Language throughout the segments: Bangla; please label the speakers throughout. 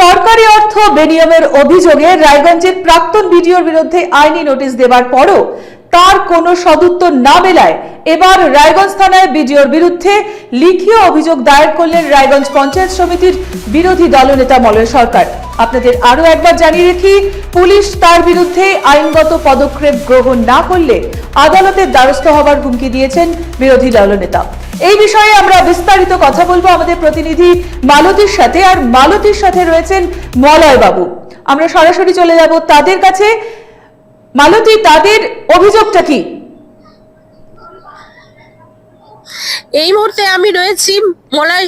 Speaker 1: সরকারি অর্থ বেনিয়মের অভিযোগে রায়গঞ্জের প্রাক্তন বিডিওর বিরুদ্ধে আইনি নোটিশ দেবার পরও তার কোনো সদুত্তর না মেলায় এবার রায়গঞ্জ থানায় বিডিওর বিরুদ্ধে লিখিয় অভিযোগ দায়ের করলেন রায়গঞ্জ পঞ্চায়েত সমিতির বিরোধী দলনেতা মলয় সরকার। আপনাদের আরও একবার জানিয়ে রাখি, পুলিশ তার বিরুদ্ধে আইনগত পদক্ষেপ গ্রহণ না করলে আদালতের দ্বারস্থ হবার হুমকি দিয়েছেন বিরোধী দলনেতা এই বিষয়ে আমরা বিস্তারিত কথা বলব আমাদের প্রতিনিধি মালতীর সাথে, আর মালতীর সাথে রয়েছেন মলয় বাবু আমরা সরাসরি চলে যাব তাদের কাছে। মালতী, তাদের অভিযোগটা কি?
Speaker 2: এই মুহূর্তে আমি রয়েছি মলয়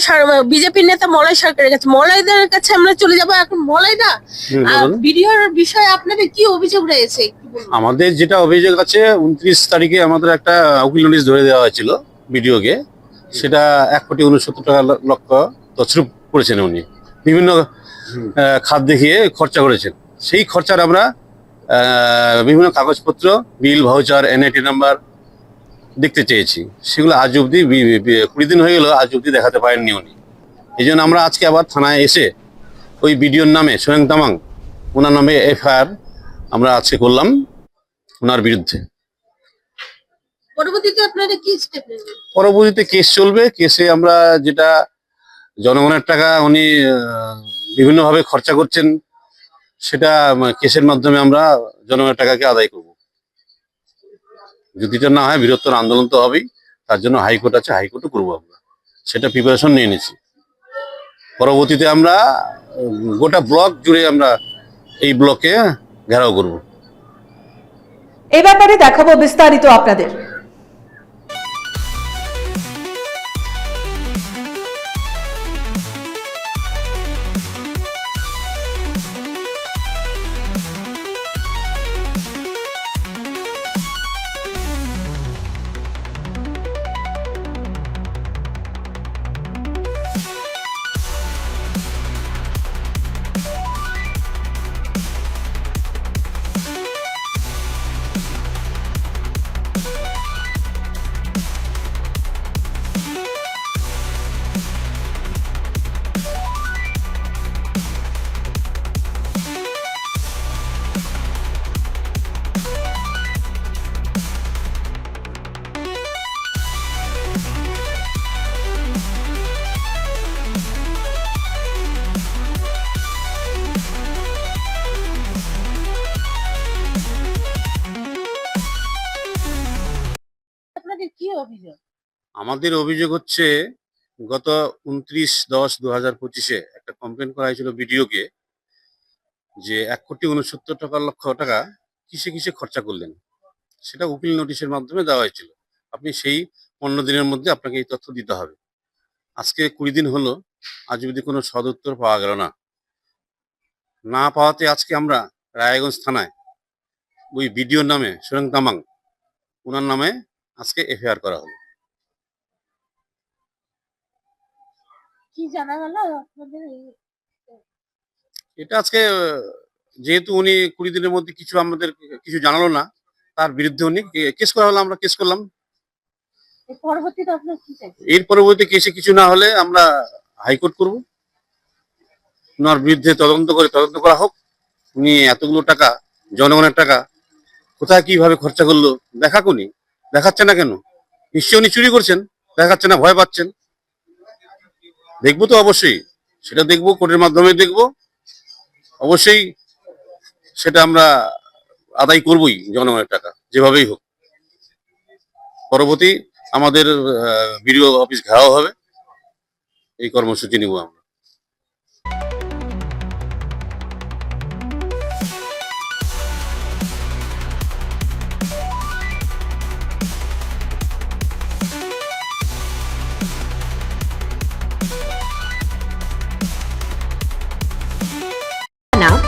Speaker 2: বিজেপির নেতা মলয় সরকারের কাছে। মলয়দের কাছে আমরা চলে যাব এখন।
Speaker 3: বলুন।
Speaker 2: ভিডিওর বিষয়ে আপনাদের কি অভিযোগ রয়েছে?
Speaker 3: আমাদের যেটা অভিযোগ আছে উনত্রিশ তারিখে আমাদের একটা উকিল নোটিশ ধরে দেওয়া হয়েছিল বিডিওকে সেটা এক কোটি উনসত্তর টাকা লক্ষ তছরূপ করেছেন উনি। বিভিন্ন খাত দেখিয়ে খরচা করেছেন। সেই খরচার আমরা বিভিন্ন কাগজপত্র বিল ভাউচার এনআইটি নাম্বার দেখতে চেয়েছি। সেগুলো আজ বি- কুড়ি দিন হয়ে গেল আজ অব্দি দেখাতে পারেননি উনি। এই জন্য আমরা আজকে আবার থানায় এসে ওই বিডিওর নামে সোয়েং তামাং ওনার নামে এফআইআর আমরা আজকে করলাম ওনার বিরুদ্ধে।
Speaker 2: পরবর্তীতে আপনারা কি স্টেপ নেবেন?
Speaker 3: পরবর্তীতে কেস চলবে কেসে আমরা যেটা জনগণের টাকা উনি বিভিন্নভাবে খরচা করছেন সেটা কেসের মাধ্যমে আমরা জনগণের টাকাকে আদায় করব। যদি এটা না হয় বৃহত্তর আন্দোলন তো হবেই, তার জন্য হাইকোর্ট আছে, হাইকোর্টও করব আমরা। সেটা প্রিপারেশন নিয়ে নিয়েছি পরবর্তীতে আমরা গোটা ব্লক জুড়ে আমরা এই ব্লকে ঘেরাও করব।
Speaker 1: এ ব্যাপারে দেখাবো বিস্তারিত আপনাদের।
Speaker 2: অভিযোগ?
Speaker 3: আমাদের অভিযোগ হচ্ছে, গত উনত্রিশ দশ দু হাজার পঁচিশে একটা কমপ্লেন করা হয়েছিল বিডিওকে যে এক কোটি উনসত্তর টাকা, লক্ষ টাকা কিসে কিসে খরচা করলেন। সেটা উকিল নোটিশের মাধ্যমে দেওয়া হয়েছিল। আপনি সেই পনেরো দিনের মধ্যে আপনাকে এই তথ্য দিতে হবে। আজকে কুড়ি দিন হলো, আজ যদি কোনো সদুত্তর পাওয়া গেল না। না পাওয়াতে আজকে আমরা রায়গঞ্জ থানায় ওই বিডিওর নামে সুরং তামাং ওনার নামে আজকে এফআইআর করা হলো।
Speaker 2: কি জানা গেল? আপনাদের
Speaker 3: এটা আজকে যেহেতু উনি কুড়ি দিনের মধ্যে কিছু আমাদের কিছু জানালো না তার বিরুদ্ধে উনি কেস করা হলো আমরা কেস করলাম।
Speaker 2: এই পরবর্তীতে আপনার কি চাইছেন?
Speaker 3: এর পরবর্তী কেসে কিছু না হলে আমরা হাইকোর্ট করব। ওনার বিরুদ্ধে তদন্ত করে তদন্ত করা হোক। উনি এতগুলো টাকা জনগণের টাকা কোথায় কীভাবে খরচা করল দেখা উনি। দেখাচ্ছে না কেন? নিশ্চয়ই উনি চুরি করছেন, দেখাচ্ছে না, ভয় পাচ্ছেন। দেখব তো অবশ্যই, সেটা দেখব, কোর্টের মাধ্যমে দেখব। অবশ্যই সেটা আমরা আদায় করবই জনগণের টাকা, যেভাবেই হোক। পরবর্তী আমাদের বিডিও অফিস ঘেরাও হবে। এই কর্মসূচি নিব আমরা।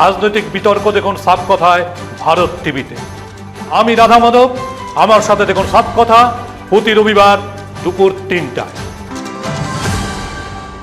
Speaker 4: রাজনৈতিক বিতর্ক দেখুন সাপ কথায় ভারত টিভিতে। আমি রাধা মাধব, আমার সাথে দেখুন সাপ কথা প্রতি রবিবার দুপুর তিনটায়।